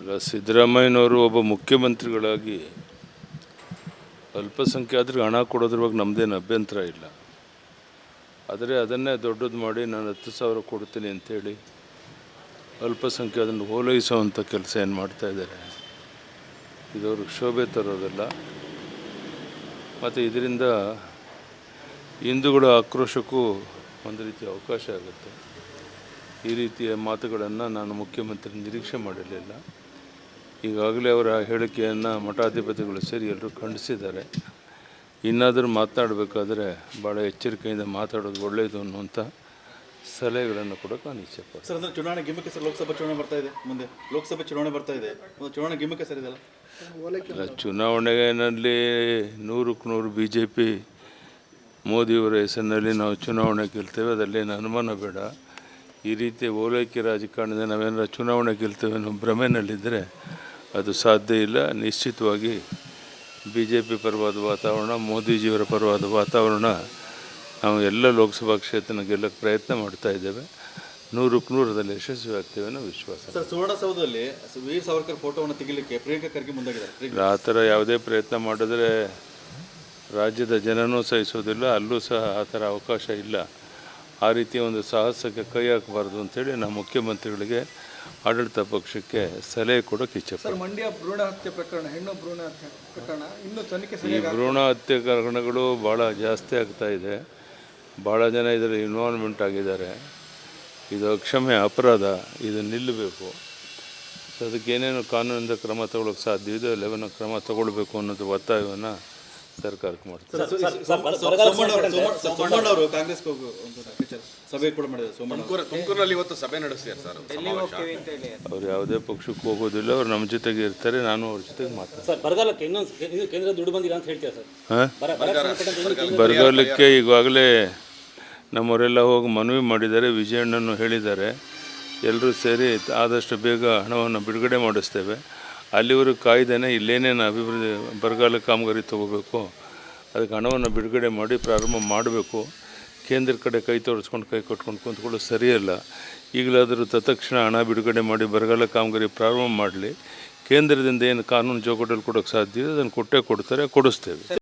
ಅಲ್ಲ, ಸಿದ್ದರಾಮಯ್ಯನವರು ಒಬ್ಬ ಮುಖ್ಯಮಂತ್ರಿಗಳಾಗಿ ಅಲ್ಪಸಂಖ್ಯಾತರಿಗೆ ಹಣ ಕೊಡೋದ್ರ ಬಗ್ಗೆ ನಮ್ಮದೇನು ಅಭ್ಯಂತರ ಇಲ್ಲ. ಆದರೆ ಅದನ್ನೇ ದೊಡ್ಡದು ಮಾಡಿ ನಾನು ಹತ್ತು ಸಾವಿರ ಕೊಡ್ತೀನಿ ಅಂತೇಳಿ ಅಲ್ಪಸಂಖ್ಯಾತನ ಓಲೈಸುವಂಥ ಕೆಲಸ ಏನು ಮಾಡ್ತಾ ಇದ್ದಾರೆ. ಇದು ಕ್ಷೋಭೆ ಶೋಭೆ ತರೋದಲ್ಲ. ಮತ್ತು ಇದರಿಂದ ಹಿಂದೂಗಳ ಆಕ್ರೋಶಕ್ಕೂ ಒಂದು ರೀತಿಯ ಅವಕಾಶ ಆಗುತ್ತೆ. ಈ ರೀತಿಯ ಮಾತುಗಳನ್ನು ನಾನು ಮುಖ್ಯಮಂತ್ರಿ ನಿರೀಕ್ಷೆ ಮಾಡಿರಲಿಲ್ಲ. ಈಗಾಗಲೇ ಅವರ ಹೇಳಿಕೆಯನ್ನು ಮಠಾಧಿಪತಿಗಳು ಸೇರಿ ಎಲ್ಲರೂ ಖಂಡಿಸಿದ್ದಾರೆ. ಇನ್ನಾದರೂ ಮಾತನಾಡಬೇಕಾದ್ರೆ ಭಾಳ ಎಚ್ಚರಿಕೆಯಿಂದ ಮಾತಾಡೋದು ಒಳ್ಳೆಯದು ಅನ್ನುವಂಥ ಸಲಹೆಗಳನ್ನು ಕೂಡ ನಾನು ಇಚ್ಛೆಪಡ್ತೀನಿ ಸರ್ ಅಂದರೆ ಚುನಾವಣೆ ಗಿಮ್ಮಕ್ಕೆ ಸರ್ ಲೋಕಸಭಾ ಚುನಾವಣೆ ಬರ್ತಾ ಇದೆ ಮುಂದೆ. ಲೋಕಸಭೆ ಚುನಾವಣೆ ಬರ್ತಾ ಇದೆ. ಒಂದು ಚುನಾವಣೆ ಗಿಮ್ಮಕ್ಕೆ ಸರ್ ಇದೆಲ್ಲ? ಚುನಾವಣೆಯಲ್ಲಿ ನೂರಕ್ಕೆ ನೂರು ಬಿ ಜೆ ಪಿ ಮೋದಿಯವರ ಹೆಸರಿನಲ್ಲಿ ನಾವು ಚುನಾವಣೆ ಗೆಲ್ತೇವೆ. ಅದರಲ್ಲೇನು ಅನುಮಾನ ಬೇಡ. ಈ ರೀತಿ ಓಲೈಕೆ ರಾಜಕಾರಣದಿಂದ ನಾವೇನಾರ ಚುನಾವಣೆ ಗೆಲ್ತೇವೆ ಅನ್ನೋ ಭ್ರಮೆನಲ್ಲಿದ್ದರೆ ಅದು ಸಾಧ್ಯ ಇಲ್ಲ. ನಿಶ್ಚಿತವಾಗಿ ಬಿ ಜೆ ಪಿ ಪರವಾದ ವಾತಾವರಣ ಮೋದಿಜಿಯವರ ಪರವಾದ ವಾತಾವರಣ ನಾವು ಎಲ್ಲ ಲೋಕಸಭಾ ಕ್ಷೇತ್ರನ ಗೆಲ್ಲಕ್ಕೆ ಪ್ರಯತ್ನ ಮಾಡ್ತಾ ಇದ್ದೇವೆ. ನೂರಕ್ಕೆ ನೂರದಲ್ಲಿ ಯಶಸ್ವಿ ಆಗ್ತೇವೆ ಅನ್ನೋ ವಿಶ್ವಾಸ ಸರ್ ಸುವರ್ಣಸೌಧದಲ್ಲಿ ವೀರ್ ಸಾವರ್ಕರ್ ಫೋಟೋವನ್ನು ತೆಗಿಲಿಕ್ಕೆ ಪ್ರಿಯಾಂಕಾ ಖರ್ಗೆ ಮುಂದಾಗಿದ್ದಾರೆ. ಆ ಥರ ಯಾವುದೇ ಪ್ರಯತ್ನ ಮಾಡಿದ್ರೆ ರಾಜ್ಯದ ಜನನೂ ಸಹಿಸೋದಿಲ್ಲ ಅಲ್ಲೂ ಸಹ ಆ ಥರ ಅವಕಾಶ ಇಲ್ಲ. ಆ ರೀತಿ ಒಂದು ಸಾಹಸಕ್ಕೆ ಕೈ ಹಾಕಬಾರ್ದು ಅಂತೇಳಿ ನಮ್ಮ ಮುಖ್ಯಮಂತ್ರಿಗಳಿಗೆ ಆಡಳಿತ ಪಕ್ಷಕ್ಕೆ ಸಲಹೆ ಕೊಡೋಕೆ ಇಚ್ಛೆ ಸರ್ ಮಂಡ್ಯ ಭ್ರೂಣ ಹತ್ಯೆ ಪ್ರಕರಣ ಹೆಣ್ಣು ಭ್ರೂಣ ಹತ್ಯೆ ಪ್ರಕರಣ ಇನ್ನೂ ತನಿಖೆ ಈ ಭ್ರೂಣ ಹತ್ಯೆ ಪ್ರಕರಣಗಳು ಭಾಳ ಜಾಸ್ತಿ ಆಗ್ತಾ ಇದೆ. ಭಾಳ ಜನ ಇದರಲ್ಲಿ ಇನ್ವಾಲ್ವ್ಮೆಂಟ್ ಆಗಿದ್ದಾರೆ. ಇದು ಅಕ್ಷಮ್ಯ ಅಪರಾಧ ಇದು ನಿಲ್ಲಬೇಕು. ಸೊ ಅದಕ್ಕೆ ಏನೇನು ಕಾನೂನಿಂದ ಕ್ರಮ ತಗೊಳ್ಳೋಕೆ ಸಾಧ್ಯ ಇದೆ ಅಲ್ಲೆವನ್ನ ಕ್ರಮ ತಗೊಳ್ಬೇಕು ಅನ್ನೋದು ಒತ್ತಾಯವನ್ನು ಸರ್, ಅವರು- ಒಂದು ಸಭೆ ಕೂಡ ಮಾಡಿದ್ದಾರೆ. ತುಮಕೂರಿನಲ್ಲಿ ಇವತ್ತು ಸಭೆ ನಡೆಸಿದ್ದಾರೆ ಸರ್ ಅವ್ರು ಯಾವುದೇ ಪಕ್ಷಕ್ಕೆ ಹೋಗೋದಿಲ್ಲ ಅವ್ರು ನಮ್ಮ ಜೊತೆಗೆ ಇರ್ತಾರೆ ನಾನು ಅವ್ರ ಜೊತೆಗೆ ಮಾತಾಡ್ತೀನಿ. ಸರ್ ಬರಗಾಲಕ್ಕೆ ಇನ್ನೊಂದು ಕೇಂದ್ರ ದುಡ್ಡು ಬಂದಿಲ್ಲ ಅಂತ ಹೇಳ್ತೀರಾ ಸರ್? ಬರಗಾಲಕ್ಕೆ ಈಗಾಗಲೇ ನಮ್ಮವರೆಲ್ಲ ಹೋಗಿ ಮನವಿ ಮಾಡಿದ್ದಾರೆ ವಿಜಯಣ್ಣನ್ನು ಹೇಳಿದ್ದಾರೆ. ಎಲ್ಲರೂ ಸೇರಿ ಆದಷ್ಟು ಬೇಗ ಹಣವನ್ನು ಬಿಡುಗಡೆ ಮಾಡಿಸ್ತೇವೆ. ಅಲ್ಲಿವರೆಗೂ ಕಾಯ್ದೇನೆ ಇಲ್ಲೇನೇನು ಅಭಿವೃದ್ಧಿ, ಬರಗಾಲ ಕಾಮಗಾರಿ ತಗೋಬೇಕು. ಅದಕ್ಕೆ ಹಣವನ್ನು ಬಿಡುಗಡೆ ಮಾಡಿ ಪ್ರಾರಂಭ ಮಾಡಬೇಕು. ಕೇಂದ್ರ ಕಡೆ ಕೈ ತೋರಿಸ್ಕೊಂಡು, ಕೈ ಕೊಟ್ಕೊಂಡು ಕುಂತ್ಕೊಳ್ಳೋದು ಸರಿಯಲ್ಲ. ಈಗಲಾದರೂ ತತ್ಕ್ಷಣ ಹಣ ಬಿಡುಗಡೆ ಮಾಡಿ ಬರಗಾಲ ಕಾಮಗಾರಿ ಪ್ರಾರಂಭ ಮಾಡಲಿ. ಕೇಂದ್ರದಿಂದ ಏನು ಕಾನೂನು ಚೌಕಟ್ಟಲ್ಲಿ ಕೊಡೋಕ್ಕೆ ಸಾಧ್ಯ ಇದೆ, ಅದನ್ನು ಕೊಟ್ಟೇ ಕೊಡ್ತಾರೆ, ಕೊಡಿಸ್ತೇವೆ.